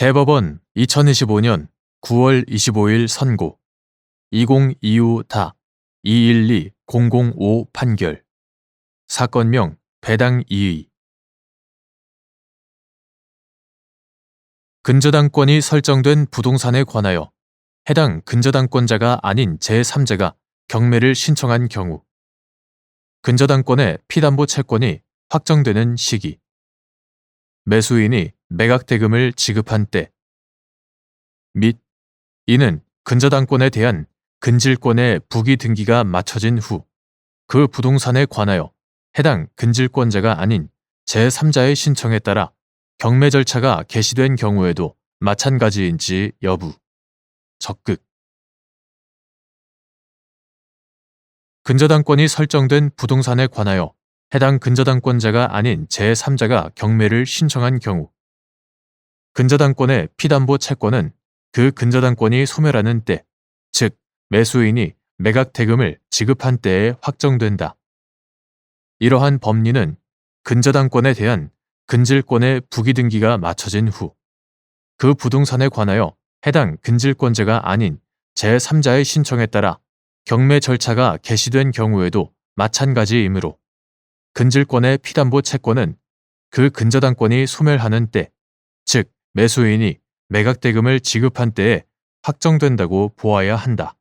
대법원 2025년 9월 25일 선고. 2025 다. 212-005 판결. 사건명 배당 이의. 근저당권이 설정된 부동산에 관하여 해당 근저당권자가 아닌 제3자가 경매를 신청한 경우. 근저당권의 피담보 채권이 확정되는 시기 매수인이 매각대금을 지급한 때 및 이는 근저당권에 대한 근질권의 부기 등기가 맞춰진 후 그 부동산에 관하여 해당 근질권자가 아닌 제3자의 신청에 따라 경매 절차가 개시된 경우에도 마찬가지인지 여부. 적극. 근저당권이 설정된 부동산에 관하여 해당 근저당권자가 아닌 제3자가 경매를 신청한 경우 근저당권의 피담보 채권은 그 근저당권이 소멸하는 때, 즉 매수인이 매각 대금을 지급한 때에 확정된다. 이러한 법리는 근저당권에 대한 근질권의 부기 등기가 맞춰진 후 그 부동산에 관하여 해당 근질권자가 아닌 제3자의 신청에 따라 경매 절차가 개시된 경우에도 마찬가지이므로 근질권의 피담보 채권은 그 근저당권이 소멸하는 때, 즉 매수인이 매각대금을 지급한 때에 확정된다고 보아야 한다.